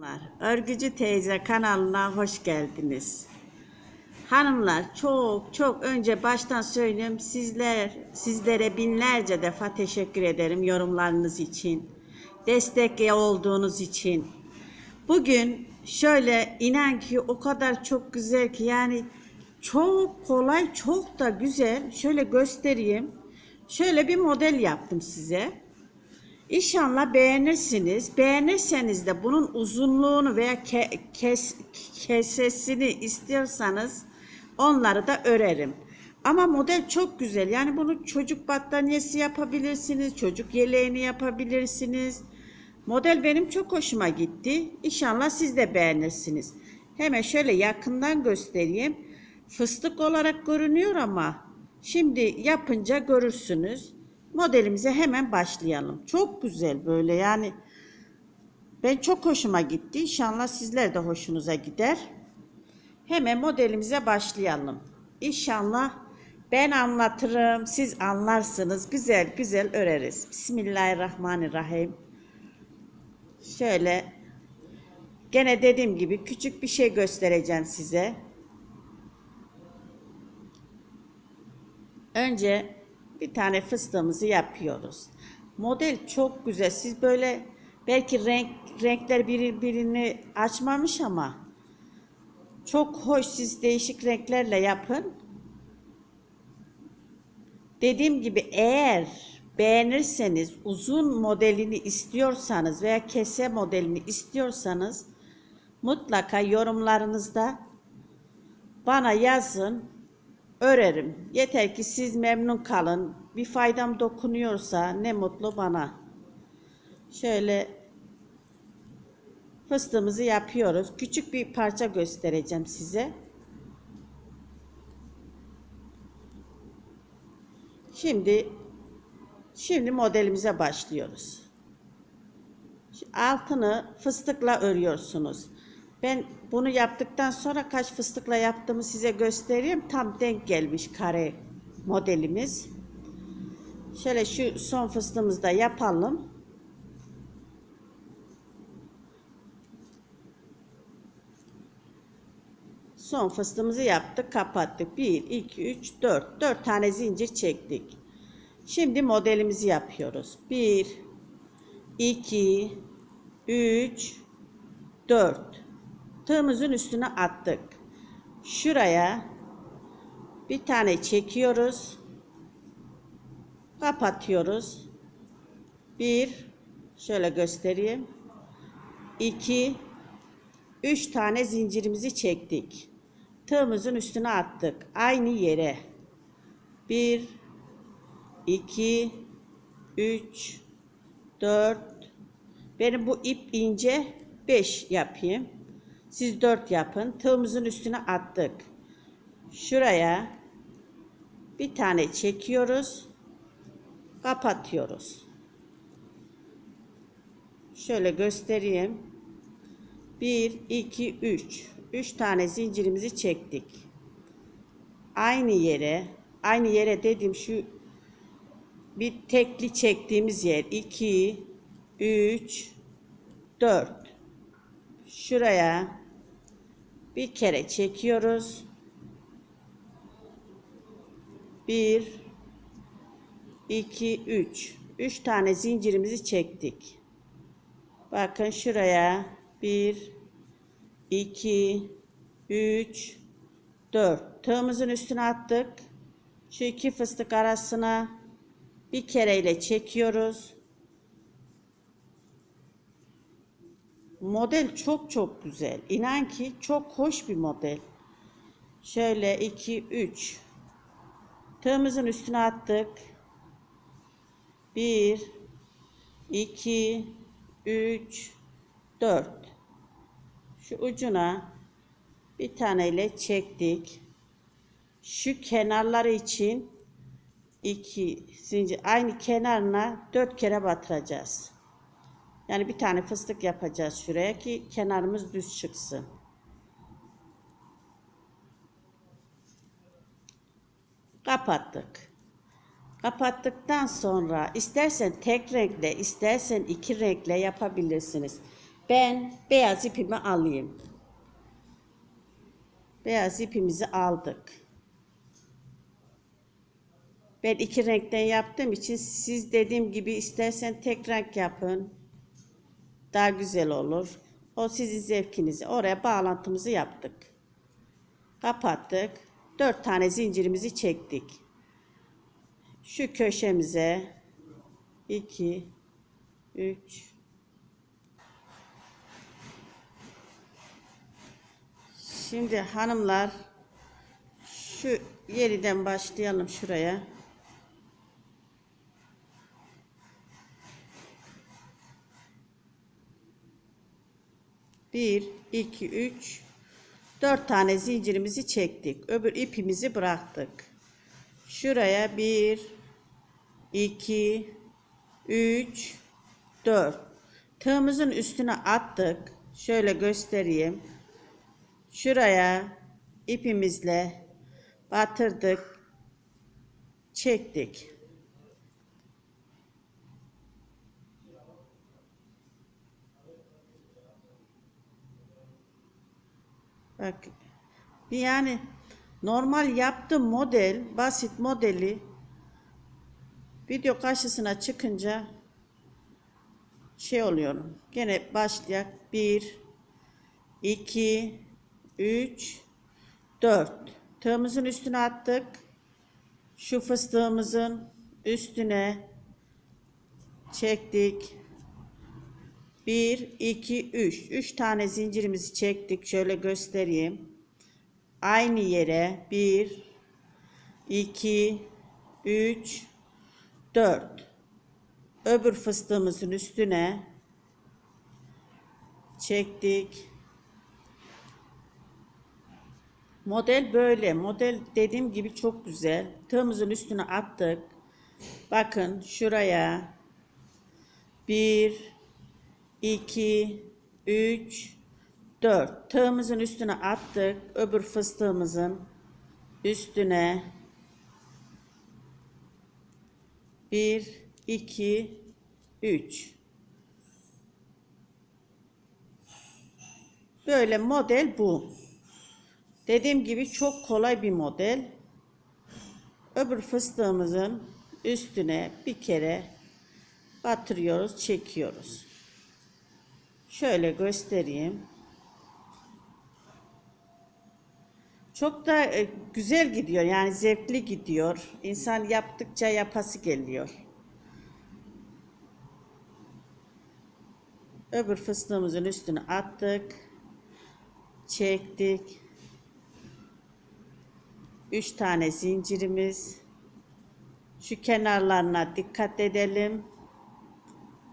Hanımlar, Örgücü Teyze kanalına hoş geldiniz. Hanımlar çok çok önce baştan söyleyeyim sizler sizlere binlerce defa teşekkür ederim yorumlarınız için. Destek olduğunuz için. Bugün şöyle inan ki o kadar çok güzel ki yani çok kolay çok da güzel. Şöyle göstereyim. Şöyle bir model yaptım size. İnşallah beğenirsiniz. Beğenirseniz de bunun uzunluğunu veya ke- kes- kesesini istiyorsanız onları da örerim. Ama model çok güzel. Yani bunu çocuk battaniyesi yapabilirsiniz, çocuk yeleğini yapabilirsiniz. Model benim çok hoşuma gitti. İnşallah siz de beğenirsiniz. Hemen şöyle yakından göstereyim. Fıstık olarak görünüyor ama şimdi yapınca görürsünüz. Modelimize hemen başlayalım. Çok güzel böyle yani. Ben çok hoşuma gitti. İnşallah sizler de hoşunuza gider. Hemen modelimize başlayalım. İnşallah ben anlatırım, siz anlarsınız. Güzel güzel öreriz. Bismillahirrahmanirrahim. Şöyle gene dediğim gibi küçük bir şey göstereceğim size. Önce bir tane fıstığımızı yapıyoruz. Model çok güzel. Siz böyle belki renk renkler birbirini açmamış ama çok hoş. Siz değişik renklerle yapın. Dediğim gibi eğer beğenirseniz uzun modelini istiyorsanız veya kese modelini istiyorsanız mutlaka yorumlarınızda bana yazın örerim. Yeter ki siz memnun kalın. Bir faydam dokunuyorsa ne mutlu bana. Şöyle fıstığımızı yapıyoruz. Küçük bir parça göstereceğim size. Şimdi şimdi modelimize başlıyoruz. Altını fıstıkla örüyorsunuz. Ben bunu yaptıktan sonra kaç fıstıkla yaptığımı size göstereyim. Tam denk gelmiş kare modelimiz. Şöyle şu son fıstığımızı da yapalım. Son fıstığımızı yaptık, kapattık. 1, 2, 3, 4. 4 tane zincir çektik. Şimdi modelimizi yapıyoruz. 1, 2, 3, 4. Tığımızın üstüne attık. Şuraya bir tane çekiyoruz. Kapatıyoruz. Bir, şöyle göstereyim. İki, üç tane zincirimizi çektik. Tığımızın üstüne attık. Aynı yere. Bir, iki, üç, dört. Benim bu ip ince. Beş yapayım. Siz dört yapın. Tığımızın üstüne attık. Şuraya bir tane çekiyoruz. Kapatıyoruz. Şöyle göstereyim. 1, 2, 3. 3 tane zincirimizi çektik. Aynı yere, aynı yere dedim şu bir tekli çektiğimiz yer. 2, 3, 4. Şuraya bir kere çekiyoruz. 1, 2, 3. 3 tane zincirimizi çektik. Bakın şuraya 1, 2, 3, 4. Tığımızın üstüne attık. Şu iki fıstık arasına bir kereyle çekiyoruz. Model çok çok güzel. İnan ki çok hoş bir model. Şöyle 2 3 Tığımızın üstüne attık. 1 2 3 4 Şu ucuna bir taneyle çektik. Şu kenarları için iki zincir aynı kenarına dört kere batıracağız. Yani bir tane fıstık yapacağız şuraya ki kenarımız düz çıksın. Kapattık. Kapattıktan sonra istersen tek renkle istersen iki renkle yapabilirsiniz. Ben beyaz ipimi alayım. Beyaz ipimizi aldık. Ben iki renkten yaptığım için siz dediğim gibi istersen tek renk yapın. Daha güzel olur. O sizin zevkinize. Oraya bağlantımızı yaptık. Kapattık. Dört tane zincirimizi çektik. Şu köşemize 2 3 Şimdi hanımlar şu yeriden başlayalım şuraya. Bir, iki, üç, dört tane zincirimizi çektik. Öbür ipimizi bıraktık. Şuraya bir, 2 3 4 tığımızın üstüne attık. Şöyle göstereyim. Şuraya ipimizle batırdık. Çektik. Bak yani normal yaptığım model basit modeli Video karşısına çıkınca şey oluyorum. Gene başlayak. 1 2 3 4 Tığımızın üstüne attık. Şu fıstığımızın üstüne çektik. 1 2 3 3 tane zincirimizi çektik. Şöyle göstereyim. Aynı yere 1 2 3 4 öbür fıstığımızın üstüne çektik. Model böyle. Model dediğim gibi çok güzel. Tığımızın üstüne attık. Bakın şuraya 1 2 3 4 tığımızın üstüne attık. Öbür fıstığımızın üstüne 1, 2, 3. Böyle model bu. Dediğim gibi çok kolay bir model. Öbür fıstığımızın üstüne bir kere batırıyoruz, çekiyoruz. Şöyle göstereyim. Çok da e, güzel gidiyor yani zevkli gidiyor. İnsan yaptıkça yapası geliyor. Öbür fıstığımızın üstüne attık. Çektik. Üç tane zincirimiz. Şu kenarlarına dikkat edelim.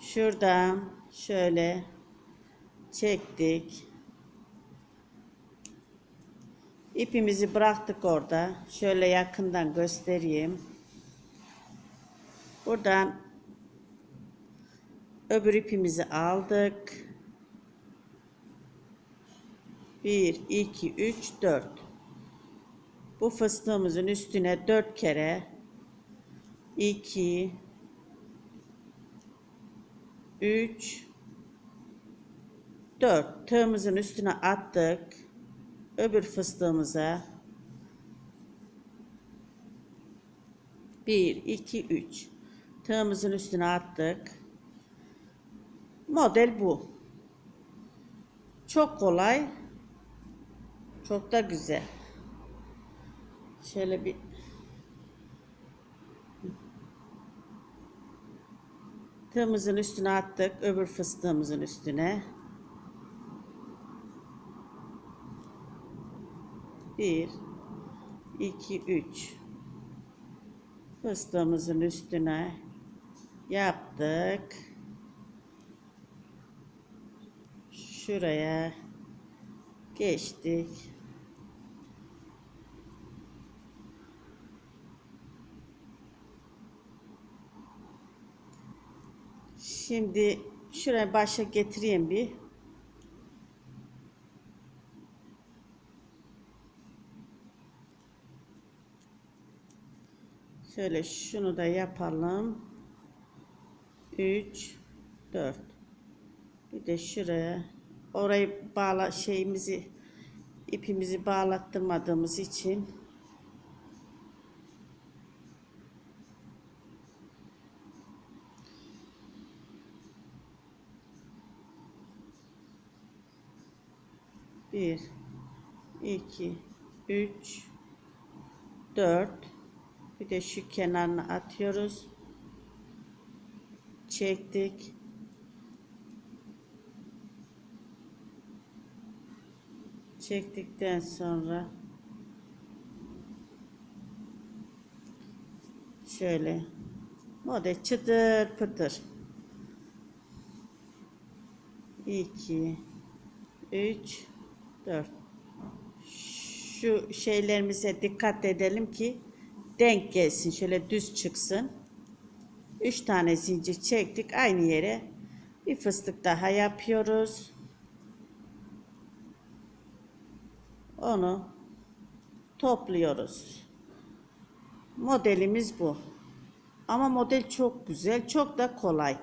Şuradan şöyle çektik. İpimizi bıraktık orada. Şöyle yakından göstereyim. Buradan öbür ipimizi aldık. 1, 2, 3, 4. Bu fıstığımızın üstüne 4 kere 2 3 4 tığımızın üstüne attık öbür fıstığımıza 1 2 3 tığımızın üstüne attık. Model bu. Çok kolay. Çok da güzel. Şöyle bir Tığımızın üstüne attık. Öbür fıstığımızın üstüne. Bir, iki, üç. Fıstığımızın üstüne yaptık. Şuraya geçtik. Şimdi şuraya başa getireyim bir. Şöyle şunu da yapalım. 3 4 Bir de şuraya. Orayı bağla şeyimizi ipimizi bağlattırmadığımız için. Bir iki üç dört bir de şu kenarına atıyoruz. Çektik. Çektikten sonra şöyle model çıtır pıtır. 2 3 4 şu şeylerimize dikkat edelim ki denk gelsin şöyle düz çıksın 3 tane zincir çektik aynı yere bir fıstık daha yapıyoruz onu topluyoruz. Modelimiz bu. Ama model çok güzel, çok da kolay.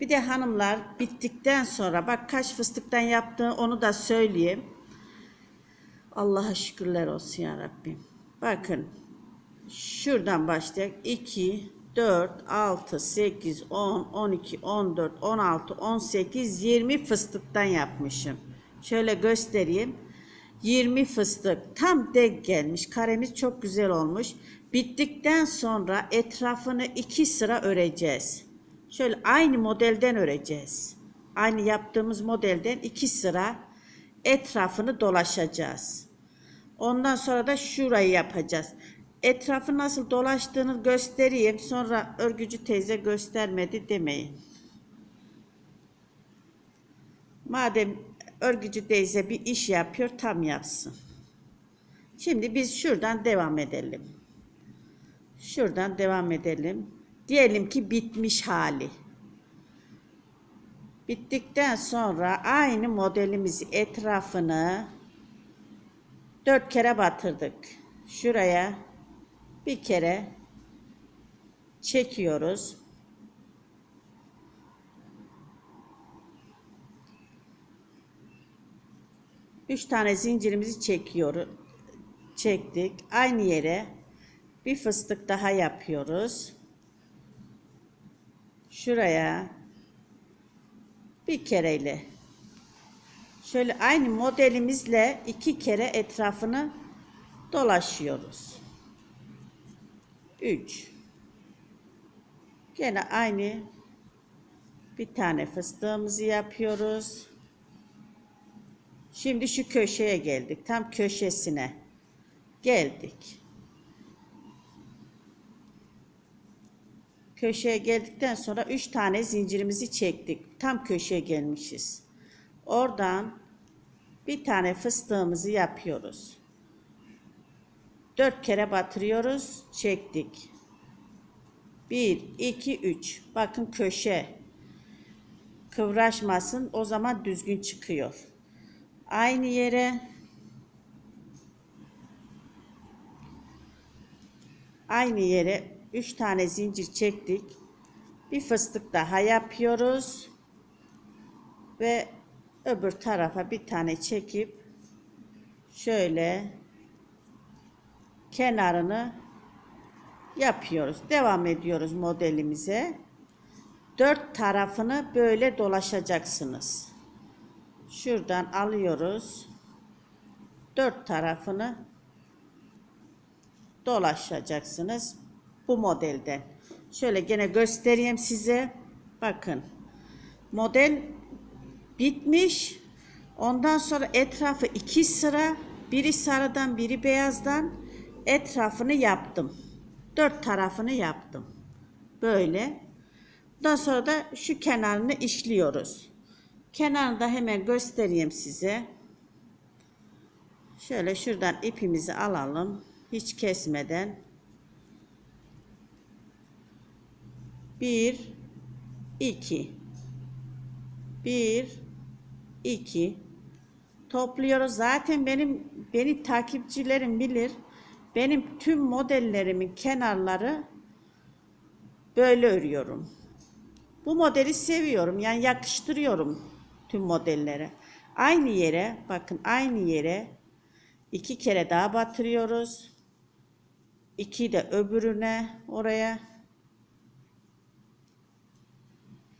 Bir de hanımlar bittikten sonra bak kaç fıstıktan yaptığı onu da söyleyeyim. Allah'a şükürler olsun ya Rabbim. Bakın şuradan başlayak 2 4 6 8 10 12 14 16 18 20 fıstıktan yapmışım. Şöyle göstereyim. 20 fıstık tam denk gelmiş. Karemiz çok güzel olmuş. Bittikten sonra etrafını iki sıra öreceğiz. Şöyle aynı modelden öreceğiz. Aynı yaptığımız modelden iki sıra etrafını dolaşacağız. Ondan sonra da şurayı yapacağız. Etrafı nasıl dolaştığını göstereyim. Sonra örgücü teyze göstermedi demeyin. Madem örgücü teyze bir iş yapıyor tam yapsın. Şimdi biz şuradan devam edelim. Şuradan devam edelim. Diyelim ki bitmiş hali. Bittikten sonra aynı modelimizi etrafını dört kere batırdık. Şuraya bir kere çekiyoruz. Üç tane zincirimizi çekiyoruz. Çektik. Aynı yere bir fıstık daha yapıyoruz. Şuraya bir kereyle şöyle aynı modelimizle iki kere etrafını dolaşıyoruz. 3 Gene aynı bir tane fıstığımızı yapıyoruz. Şimdi şu köşeye geldik. Tam köşesine geldik. Köşeye geldikten sonra 3 tane zincirimizi çektik. Tam köşeye gelmişiz. Oradan bir tane fıstığımızı yapıyoruz. 4 kere batırıyoruz. Çektik. 1 2 3. Bakın köşe kıvraşmasın. O zaman düzgün çıkıyor. Aynı yere aynı yere 3 tane zincir çektik. Bir fıstık daha yapıyoruz. Ve öbür tarafa bir tane çekip şöyle kenarını yapıyoruz. Devam ediyoruz modelimize. Dört tarafını böyle dolaşacaksınız. Şuradan alıyoruz. Dört tarafını dolaşacaksınız bu modelden. Şöyle gene göstereyim size. Bakın. Model bitmiş. Ondan sonra etrafı iki sıra. Biri sarıdan biri beyazdan etrafını yaptım. Dört tarafını yaptım. Böyle. Ondan sonra da şu kenarını işliyoruz. Kenarını da hemen göstereyim size. Şöyle şuradan ipimizi alalım. Hiç kesmeden. Bir, iki. Bir, iki. Topluyoruz. Zaten benim beni takipçilerim bilir. Benim tüm modellerimin kenarları böyle örüyorum. Bu modeli seviyorum. Yani yakıştırıyorum. Tüm modellere. Aynı yere bakın aynı yere iki kere daha batırıyoruz. İki de öbürüne oraya.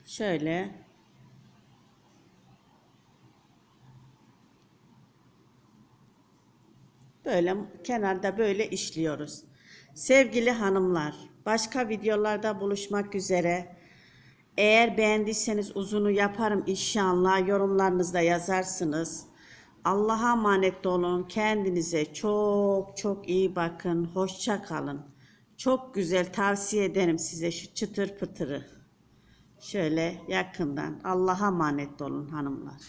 Şöyle. Böyle kenarda böyle işliyoruz. Sevgili hanımlar, başka videolarda buluşmak üzere. Eğer beğendiyseniz uzunu yaparım inşallah. Yorumlarınızda yazarsınız. Allah'a emanet olun. Kendinize çok çok iyi bakın. Hoşça kalın. Çok güzel tavsiye ederim size şu çıtır pıtırı. Şöyle yakından. Allah'a emanet olun hanımlar.